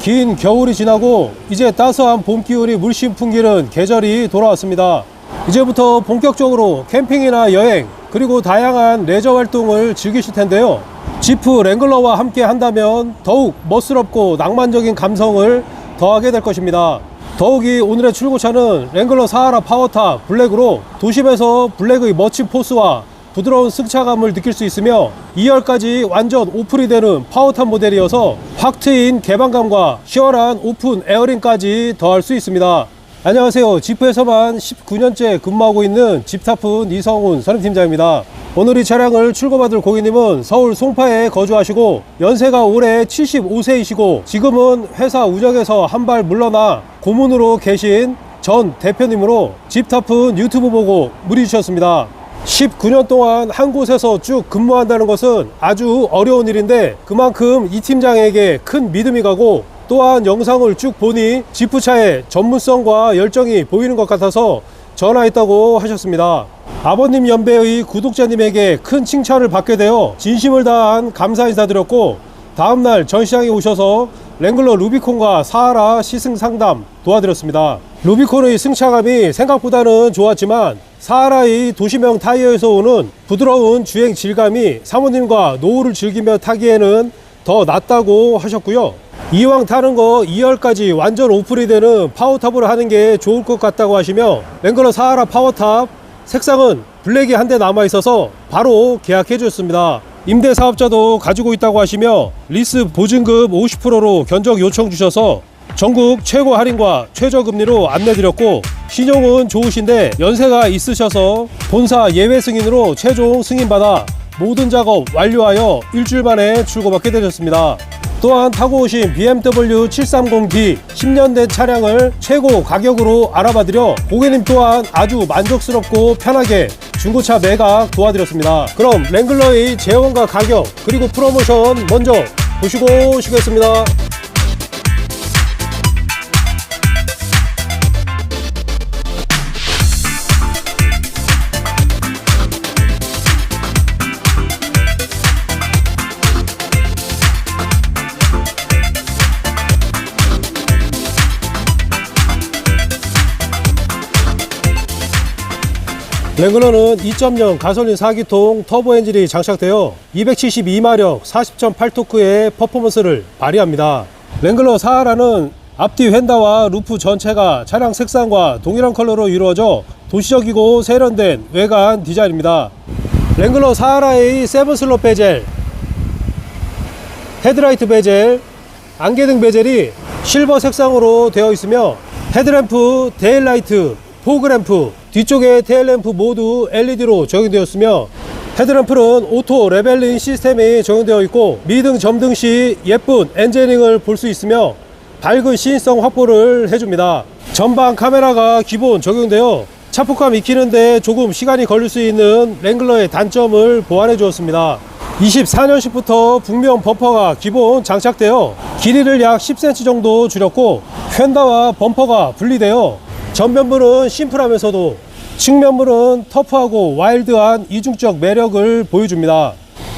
긴 겨울이 지나고 이제 따스한 봄 기운이 물씬 풍기는 계절이 돌아왔습니다. 이제부터 본격적으로 캠핑이나 여행 그리고 다양한 레저 활동을 즐기실 텐데요. 지프 랭글러와 함께 한다면 더욱 멋스럽고 낭만적인 감성을 더하게 될 것입니다. 더욱이 오늘의 출고차는 랭글러 사하라 파워탑 블랙으로 도심에서 블랙의 멋진 포스와 부드러운 승차감을 느낄 수 있으며 2열까지 완전 오픈이 되는 파워탑 모델이어서 확 트인 개방감과 시원한 오픈 에어링까지 더할 수 있습니다. 안녕하세요. 지프에서만 19년째 근무하고 있는 집타푼 이성훈 선임팀장입니다. 오늘 이 차량을 출고받을 고객님은 서울 송파에 거주하시고 연세가 올해 75세이시고 지금은 회사 우정에서 한 발 물러나 고문으로 계신 전 대표님으로 집타푼 유튜브 보고 문의 주셨습니다. 19년 동안 한 곳에서 쭉 근무한다는 것은 아주 어려운 일인데 그만큼 이 팀장에게 큰 믿음이 가고 또한 영상을 쭉 보니 지프차의 전문성과 열정이 보이는 것 같아서 전화했다고 하셨습니다. 아버님 연배의 구독자님에게 큰 칭찬을 받게 되어 진심을 다한 감사 인사드렸고 다음날 전시장에 오셔서 랭글러 루비콘과 사하라 시승 상담 도와드렸습니다. 루비콘의 승차감이 생각보다는 좋았지만 사하라의 도시명 타이어에서 오는 부드러운 주행 질감이 사모님과 노후를 즐기며 타기에는 더 낫다고 하셨고요. 이왕 타는 거 2열까지 완전 오픈이 되는 파워탑으로 하는 게 좋을 것 같다고 하시며 랭글러 사하라 파워탑 색상은 블랙이 한 대 남아 있어서 바로 계약해 주셨습니다. 임대 사업자도 가지고 있다고 하시며 리스 보증금 50%로 견적 요청 주셔서 전국 최고 할인과 최저 금리로 안내 드렸고 신용은 좋으신데 연세가 있으셔서 본사 예외 승인으로 최종 승인받아 모든 작업 완료하여 일주일 만에 출고받게 되셨습니다. 또한 타고 오신 BMW 730D 10년 된 차량을 최고 가격으로 알아봐 드려 고객님 또한 아주 만족스럽고 편하게 중고차 매각 도와드렸습니다. 그럼 랭글러의 재원과 가격 그리고 프로모션 먼저 보시고 오시겠습니다. 랭글러는 2.0 가솔린 4기통 터보 엔진이 장착되어 272마력 40.8토크의 퍼포먼스를 발휘합니다. 랭글러 사하라는 앞뒤 휀다와 루프 전체가 차량 색상과 동일한 컬러로 이루어져 도시적이고 세련된 외관 디자인입니다. 랭글러 사하라의 세븐 슬롯 베젤, 헤드라이트 베젤, 안개등 베젤이 실버 색상으로 되어 있으며 헤드램프, 데일라이트, 포그램프, 뒤쪽에 테일램프 모두 LED로 적용되었으며 헤드램프는 오토 레벨링 시스템이 적용되어 있고 미등 점등 시 예쁜 엔제닝을 볼 수 있으며 밝은 시인성 확보를 해줍니다. 전방 카메라가 기본 적용되어 차폭감 익히는데 조금 시간이 걸릴 수 있는 랭글러의 단점을 보완해 주었습니다. 24년식부터 북면 범퍼가 기본 장착되어 길이를 약 10cm 정도 줄였고 휀다와 범퍼가 분리되어 전면부는 심플하면서도 측면부는 터프하고 와일드한 이중적 매력을 보여줍니다.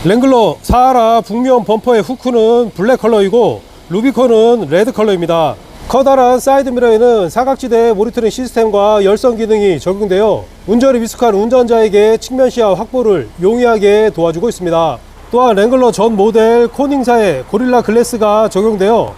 랭글러 사하라 북면 범퍼의 후크는 블랙 컬러이고 루비콘은 레드 컬러입니다. 커다란 사이드 미러에는 사각지대 모니터링 시스템과 열선 기능이 적용되어 운전이 미숙한 운전자에게 측면 시야 확보를 용이하게 도와주고 있습니다. 또한 랭글러 전 모델 코닝사의 고릴라 글래스가 적용되어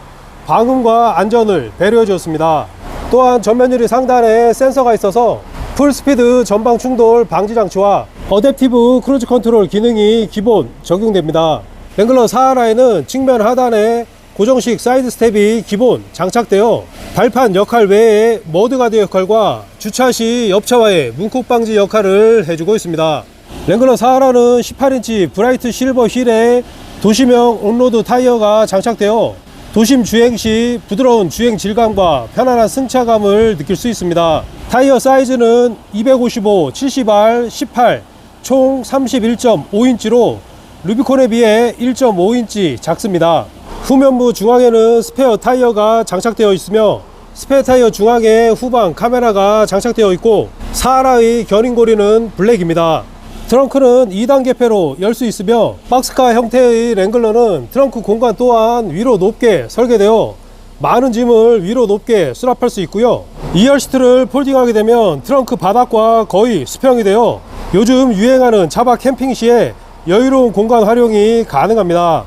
방음과 안전을 배려해 주었습니다. 또한 전면 유리 상단에 센서가 있어서 풀스피드 전방 충돌 방지 장치와 어댑티브 크루즈 컨트롤 기능이 기본 적용됩니다. 랭글러 사하라에는 측면 하단에 고정식 사이드 스텝이 기본 장착되어 발판 역할 외에 머드가드 역할과 주차 시 옆차와의 문콕 방지 역할을 해주고 있습니다. 랭글러 사하라는 18인치 브라이트 실버 힐에 도시명 온로드 타이어가 장착되어 도심 주행 시 부드러운 주행 질감과 편안한 승차감을 느낄 수 있습니다. 타이어 사이즈는 255, 70R, 18, 총 31.5인치로 루비콘에 비해 1.5인치 작습니다. 후면부 중앙에는 스페어 타이어가 장착되어 있으며 스페어 타이어 중앙에 후방 카메라가 장착되어 있고 사하라의 견인고리는 블랙입니다. 트렁크는 2단 개폐로 열 수 있으며 박스카 형태의 랭글러는 트렁크 공간 또한 위로 높게 설계되어 많은 짐을 위로 높게 수납할 수 있고요. 2열 시트를 폴딩하게 되면 트렁크 바닥과 거의 수평이 되어 요즘 유행하는 차박 캠핑 시에 여유로운 공간 활용이 가능합니다.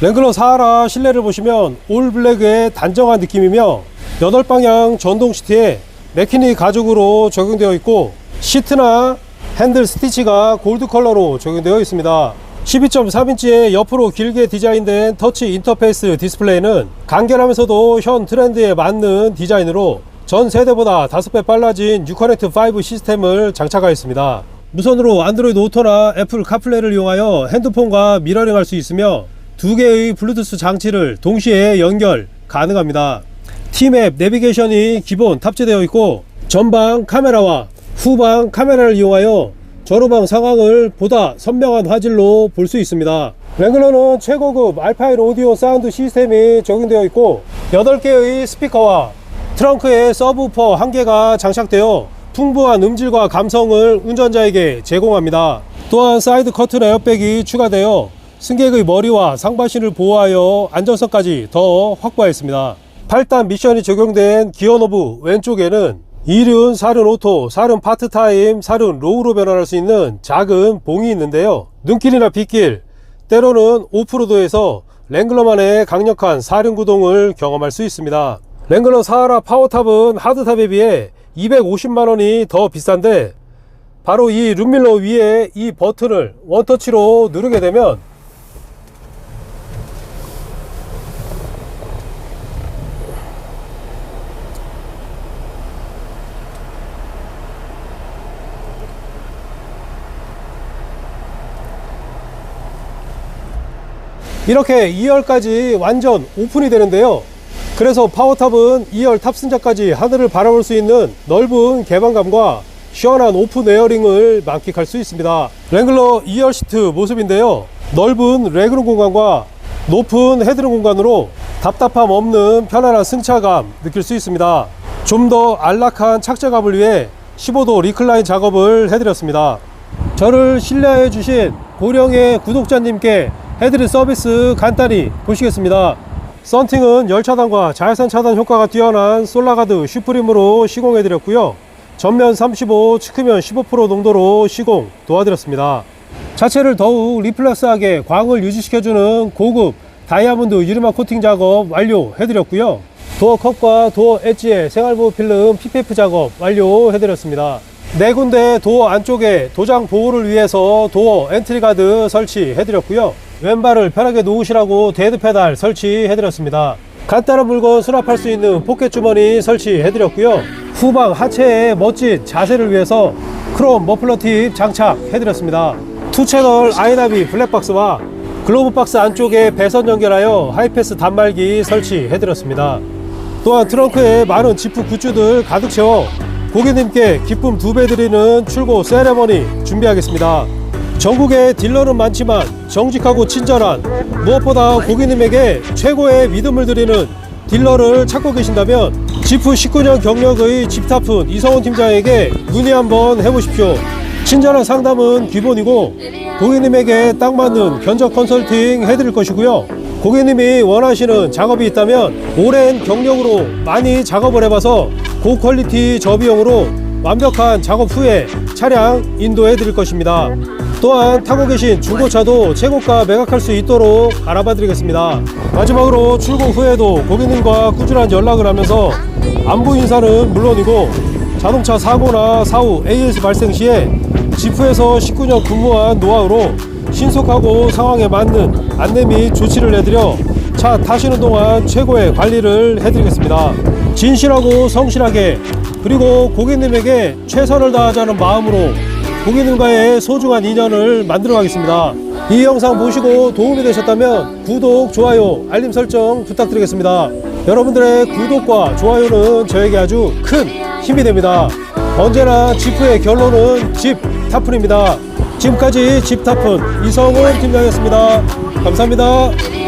랭글러 사하라 실내를 보시면 올 블랙의 단정한 느낌이며 8방향 전동 시트에 메키닉 가죽으로 적용되어 있고 시트나 핸들 스티치가 골드 컬러로 적용되어 있습니다 12.3인치의 옆으로 길게 디자인된 터치 인터페이스 디스플레이는 간결하면서도 현 트렌드에 맞는 디자인으로 전 세대보다 5배 빨라진 유커넥트 5 시스템을 장착하였습니다. 무선으로 안드로이드 오토나 애플 카플레이를 이용하여 핸드폰과 미러링 할 수 있으며 두 개의 블루투스 장치를 동시에 연결 가능합니다. T맵 내비게이션이 기본 탑재되어 있고 전방 카메라와 후방 카메라를 이용하여 전후방 상황을 보다 선명한 화질로 볼 수 있습니다. 랭글러는 최고급 알파인 오디오 사운드 시스템이 적용되어 있고 8개의 스피커와 트렁크에 서브우퍼 한 개가 장착되어 풍부한 음질과 감성을 운전자에게 제공합니다. 또한 사이드 커튼 에어백이 추가되어 승객의 머리와 상반신을 보호하여 안전성까지 더 확보하였습니다. 8단 미션이 적용된 기어 노브 왼쪽에는 이륜, 사륜 오토, 사륜 파트타임, 사륜 로우로 변환할 수 있는 작은 봉이 있는데요. 눈길이나 빗길, 때로는 오프로드에서 랭글러만의 강력한 사륜 구동을 경험할 수 있습니다. 랭글러 사하라 파워탑은 하드탑에 비해 250만원이 더 비싼데 바로 이 룸밀러 위에 이 버튼을 원터치로 누르게 되면 이렇게 2열까지 완전 오픈이 되는데요. 그래서 파워탑은 2열 탑승자까지 하늘을 바라볼 수 있는 넓은 개방감과 시원한 오픈 에어링을 만끽할 수 있습니다. 랭글러 2열 시트 모습인데요. 넓은 레그룸 공간과 높은 헤드룸 공간으로 답답함 없는 편안한 승차감 느낄 수 있습니다. 좀 더 안락한 착자감을 위해 15도 리클라인 작업을 해드렸습니다. 저를 신뢰해 주신 고령의 구독자님께 해드린 서비스 간단히 보시겠습니다. 썬팅은 열 차단과 자외선 차단 효과가 뛰어난 솔라가드 슈프림으로 시공해 드렸고요. 전면 35, 측면 15% 농도로 시공 도와드렸습니다. 자체를 더욱 리플렉스하게 광을 유지시켜주는 고급 다이아몬드 유리막 코팅 작업 완료해 드렸고요. 도어 컵과 도어 엣지에 생활보호 필름 PPF 작업 완료해 드렸습니다. 네 군데 도어 안쪽에 도장 보호를 위해서 도어 엔트리 가드 설치해 드렸고요. 왼발을 편하게 놓으시라고 데드 페달 설치해 드렸습니다. 간단한 물건 수납할 수 있는 포켓 주머니 설치해 드렸고요. 후방 하체의 멋진 자세를 위해서 크롬 머플러 팁 장착해 드렸습니다. 투 채널 아이나비 블랙박스와 글로브 박스 안쪽에 배선 연결하여 하이패스 단말기 설치해 드렸습니다. 또한 트렁크에 많은 지프 굿즈들 가득 채워 고객님께 기쁨 두 배 드리는 출고 세레머니 준비하겠습니다. 전국에 딜러는 많지만 정직하고 친절한 무엇보다 고객님에게 최고의 믿음을 드리는 딜러를 찾고 계신다면 지프 19년 경력의 집타푼 이성훈 팀장에게 문의 한번 해보십시오. 친절한 상담은 기본이고 고객님에게 딱 맞는 견적 컨설팅 해드릴 것이고요. 고객님이 원하시는 작업이 있다면 오랜 경력으로 많이 작업을 해봐서 고퀄리티 저비용으로 완벽한 작업 후에 차량 인도해 드릴 것입니다. 또한 타고 계신 중고차도 최고가 매각할 수 있도록 알아봐 드리겠습니다. 마지막으로 출고 후에도 고객님과 꾸준한 연락을 하면서 안부 인사는 물론이고 자동차 사고나 사후 AS 발생 시에 지프에서 19년 근무한 노하우로 신속하고 상황에 맞는 안내 및 조치를 해드려 차 타시는 동안 최고의 관리를 해드리겠습니다. 진실하고 성실하게 그리고 고객님에게 최선을 다하자는 마음으로 고객님과의 소중한 인연을 만들어 가겠습니다. 이 영상 보시고 도움이 되셨다면 구독, 좋아요, 알림 설정 부탁드리겠습니다. 여러분들의 구독과 좋아요는 저에게 아주 큰 힘이 됩니다. 언제나 지프의 결론은 집 타푼입니다. 지금까지 집 타푼 이성훈 팀장이었습니다. 감사합니다.